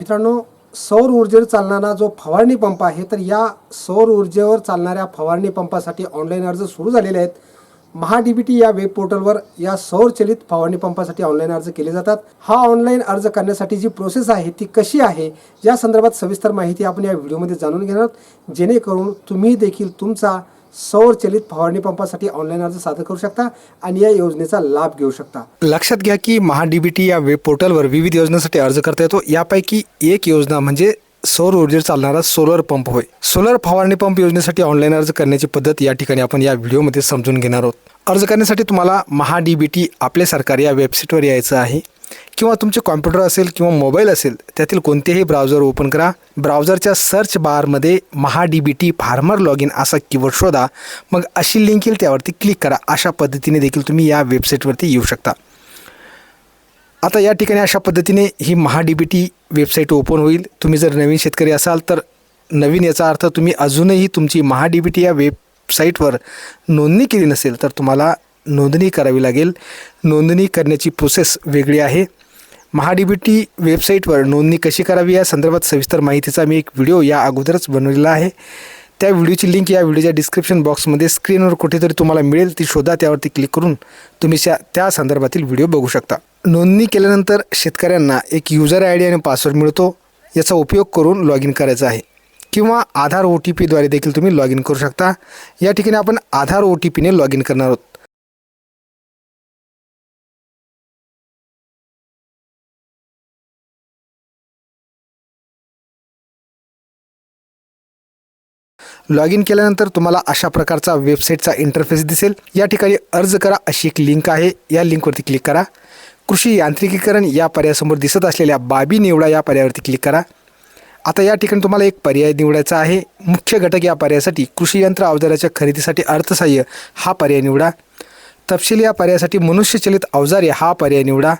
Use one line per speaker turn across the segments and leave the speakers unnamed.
मित्रांनो सौर ऊर्जेवर चालणारा जो फवारणी पंप आहे तर या सौर ऊर्जेवर चालणाऱ्या फवारणी पंपासाठी ऑनलाईन अर्ज सुरू झालेले आहेत. महाडीबीटी या वेब पोर्टलवर या सौरचलित फवारणी पंपासाठी ऑनलाईन अर्ज केले जातात. हा ऑनलाईन अर्ज करण्यासाठी जी प्रोसेस आहे ती कशी आहे या संदर्भात सविस्तर माहिती आपण या व्हिडिओमध्ये जाणून घेणार आहोत. जेणेकरून तुम्ही देखील तुमचा सौर चलित फवारणी पंपासाठी ऑनलाईन अर्ज सादर करू शकता आणि या योजनेचा लाभ घेऊ शकता.
लक्षात घ्या की महाडीबीटी या वेब पोर्टलवर विविध योजनांसाठी अर्ज करता येतो. यापैकी एक योजना म्हणजे सौर ऊर्जेवर चालणारा सोलर पंप होय. सोलर फवारणी पंप योजनेसाठी ऑनलाईन अर्ज करण्याची पद्धत या ठिकाणी आपण या व्हिडिओमध्ये समजून घेणार आहोत. अर्ज करण्यासाठी तुम्हाला महाडीबीटी आपले सरकार या वेबसाईटवर यायचं आहे. किंवा तुमचे कॉम्प्युटर असेल किंवा मोबाईल असेल त्यातील कोणतेही ब्राउझर ओपन करा. ब्राउझरच्या सर्च बारमध्ये Maha D B T farmer log in असा कीवर्ड शोधा. मग अशी लिंक येईल त्यावरती क्लिक करा. अशा पद्धतीने देखील तुम्ही या वेबसाईटवरती येऊ शकता. आता या ठिकाणी अशा पद्धतीने ही Maha D B T website open होईल. तुम्ही जर नवीन शेतकरी असाल तर नवीन याचा अर्थ तुम्ही अजूनही तुमची महाडी बी टी या वेबसाईटवर नोंदणी केली नसेल तर तुम्हाला नोंदणी करावी लागेल. नोंदणी करण्याची प्रोसेस वेगळी आहे. महाडीबीटी वेबसाईटवर नोंदणी कशी करावी या संदर्भात सविस्तर माहितीचा मी एक व्हिडिओ या अगोदरच बनवलेला आहे. त्या व्हिडिओची लिंक या व्हिडिओच्या डिस्क्रिप्शन बॉक्समध्ये स्क्रीनवर कुठेतरी तुम्हाला मिळेल ती शोधा त्यावरती क्लिक करून तुम्ही त्या त्या संदर्भातील व्हिडिओ बघू शकता. नोंदणी केल्यानंतर शेतकऱ्यांना एक युजर आय डी आणि पासवर्ड मिळतो. याचा उपयोग करून लॉग इन करायचा आहे. किंवा आधार ओ टी पीद्वारे देखील तुम्ही लॉग इन करू शकता. या ठिकाणी आपण आधार ओ टी पीने लॉग इन करणार आहोत. लॉग इन केल्यानंतर तुम्हाला अशा प्रकारचा वेबसाईटचा इंटरफेस दिसेल. या ठिकाणी अर्ज करा अशी एक लिंक आहे. या लिंकवरती क्लिक करा. कृषी यांत्रिकीकरण या पर्यायासमोर दिसत असलेल्या बाबी निवडा या पर्यायावरती क्लिक करा. आता या ठिकाणी तुम्हाला एक पर्याय निवडायचा आहे. मुख्य घटक या पर्यायासाठी कृषी यंत्र अवजाराच्या खरेदीसाठी अर्थसहाय्य हा पर्याय निवडा. तपशील या पर्यायासाठी मनुष्यचलित अवजारे हा पर्याय निवडा.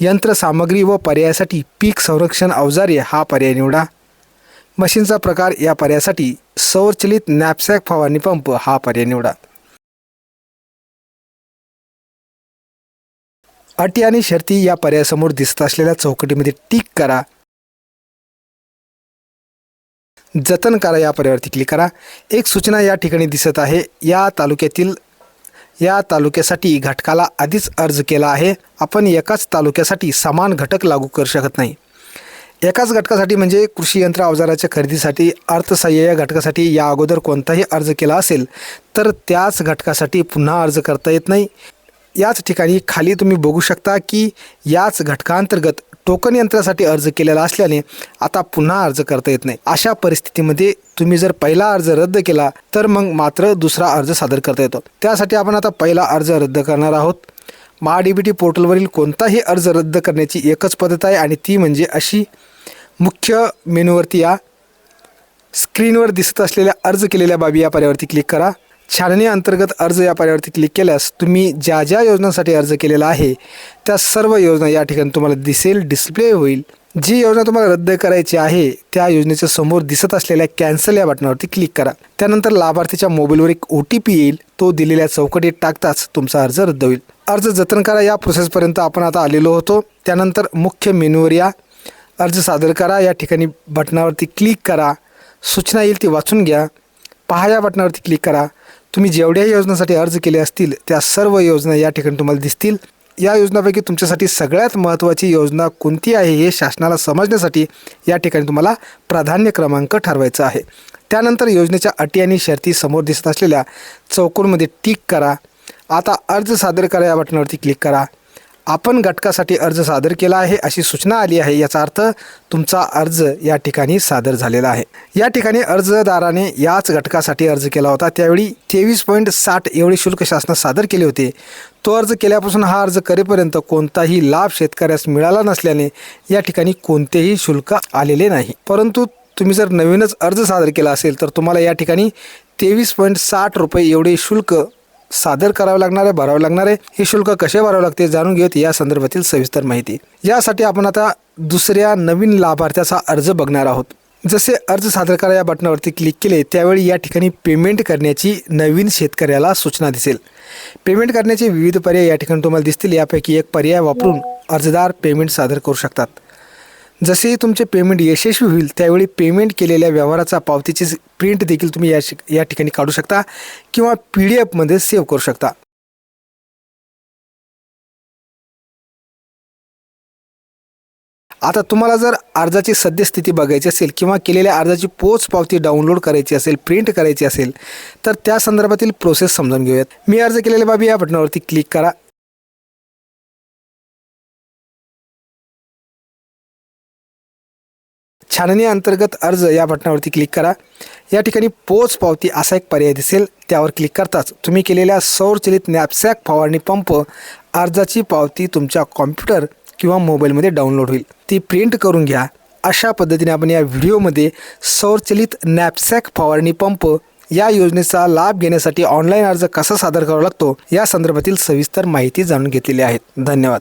यंत्रसामग्री व पर्यायासाठी पीक संरक्षण अवजारे हा पर्याय निवडा. मशीनचा प्रकार या पर्यायासाठी सौरचलित नॅपसॅक फवारणी पंप हा पर्याय निवडा. अटी आणि शर्ती या पर्यायासमोर दिसत असलेल्या चौकटीमध्ये टिक करा. जतन करा या पर्यायावरती क्लिक करा. एक सूचना या ठिकाणी दिसत आहे. या तालुक्यातील या तालुक्यासाठी घटकाला आधीच अर्ज केला आहे. आपण एकाच तालुक्यासाठी समान घटक लागू करू शकत नाही. एकाच घटकासाठी म्हणजे कृषी यंत्र अवजाराच्या खरेदीसाठी अर्थसहाय्य या घटकासाठी या अगोदर कोणताही अर्ज केला असेल तर त्याच घटकासाठी पुन्हा अर्ज करता येत नाही. याच ठिकाणी खाली तुम्ही बघू शकता की याच घटकांतर्गत टोकन यंत्रासाठी अर्ज केलेला असल्याने आता पुन्हा अर्ज करता येत नाही. अशा परिस्थितीमध्ये तुम्ही जर पहिला अर्ज रद्द केला तर मग मात्र दुसरा अर्ज सादर करता येतो. त्यासाठी आपण आता पहिला अर्ज रद्द करणार आहोत. महाडीबीटी पोर्टलवरील कोणताही अर्ज रद्द करण्याची एकच पद्धत आहे आणि ती म्हणजे अशी मुख्य मेनूवरती या स्क्रीनवर दिसत असलेल्या अर्ज केलेल्या बाबी या पर्यावरती क्लिक करा. छाननी अंतर्गत अर्ज या पर्यावरती क्लिक केल्यास तुम्ही ज्या ज्या योजनांसाठी अर्ज केलेला आहे त्या सर्व योजना या ठिकाणी तुम्हाला दिसेल डिस्प्ले होईल. जी योजना तुम्हाला रद्द करायची आहे त्या योजनेच्या समोर दिसत असलेल्या कॅन्सल या बटनावरती क्लिक करा. त्यानंतर लाभार्थीच्या मोबाईलवर एक ओ टी पी येईल. तो दिलेल्या चौकटीत टाकताच तुमचा अर्ज रद्द होईल. अर्ज जतन करा. या प्रोसेसपर्यंत आपण आता आलेलो होतो. त्यानंतर मुख्य मेनूवर या. अर्ज सादर करा. या ठिकाणी बटनावरती क्लिक करा. सूचना येईल ती वाचून घ्या. पहा या बटनावरती क्लिक करा. तुम्ही जेवढ्याही योजनासाठी अर्ज केले असतील त्या सर्व योजना या ठिकाणी तुम्हाला दिसतील. या योजनापैकी तुमच्यासाठी सगळ्यात महत्त्वाची योजना कोणती आहे हे शासनाला समजण्यासाठी या ठिकाणी तुम्हाला प्राधान्य क्रमांक ठरवायचा आहे. त्यानंतर योजनेच्या अटी आणि शर्ती समोर दिसत असलेल्या चौकोनमध्ये टिक करा. आता अर्ज सादर करा या बटनावरती क्लिक करा. आपण घटकासाठी अर्ज सादर केला आहे अशी सूचना आली आहे. याचा अर्थ तुमचा अर्ज या ठिकाणी सादर झालेला आहे. या ठिकाणी अर्जदाराने याच घटकासाठी अर्ज केला होता. त्यावेळी तेवीस पॉईंट साठ एवढे शुल्क शासनात सादर केले होते. तो अर्ज केल्यापासून हा अर्ज करेपर्यंत कोणताही लाभ शेतकऱ्यास मिळाला नसल्याने या ठिकाणी कोणतेही शुल्क आलेले नाही. परंतु तुम्ही जर नवीनच अर्ज सादर केला असेल तर तुम्हाला या ठिकाणी तेवीस पॉईंट साठ रुपये एवढे शुल्क सादर करावे लागणार आहे भरावे लागणार आहे हे शुल्क कसे भरावे लागते जाणून घेऊयात या संदर्भातील सविस्तर माहिती. यासाठी आपण आता दुसऱ्या नवीन लाभार्थ्याचा अर्ज बघणार आहोत. जसे अर्ज सादर करा या बटनावरती क्लिक केले त्यावेळी या ठिकाणी पेमेंट करण्याची नवीन शेतकऱ्याला सूचना दिसेल. पेमेंट करण्याचे विविध पर्याय या ठिकाणी तुम्हाला दिसतील. यापैकी एक पर्याय वापरून अर्जदार पेमेंट सादर करू शकतात. जसे तुमचे पेमेंट यशस्वी होईल त्यावेळी पेमेंट केलेल्या व्यवहाराचा पावतीची प्रिंट देखील तुम्ही या शिक- या ठिकाणी काढू शकता किंवा पी डी एफमध्ये सेव्ह करू शकता. आता तुम्हाला जर अर्जाची सद्यस्थिती बघायची असेल किंवा केलेल्या अर्जाची पोच पावती डाउनलोड करायची असेल प्रिंट करायची असेल तर त्या संदर्भातील प्रोसेस समजून घेऊयात. मी अर्ज केलेल्या बाबी या बटनावरती क्लिक करा. छाननी अंतर्गत अर्ज या बटणावरती क्लिक करा. या ठिकाणी पोच पावती असा एक पर्याय दिसेल त्यावर क्लिक करताच तुम्ही केलेल्या सौरचलित नॅपसॅक फवारणी पंप अर्जाची पावती तुमच्या कॉम्प्युटर किंवा मोबाईलमध्ये डाउनलोड होईल. ती प्रिंट करून घ्या. अशा पद्धतीने आपण या व्हिडिओमध्ये सौरचलित नॅपसॅक फवारणी पंप या योजनेचा लाभ घेण्यासाठी ऑनलाईन अर्ज कसा सादर करावा लागतो या संदर्भातील सविस्तर माहिती जाणून घेतलेली आहे. धन्यवाद.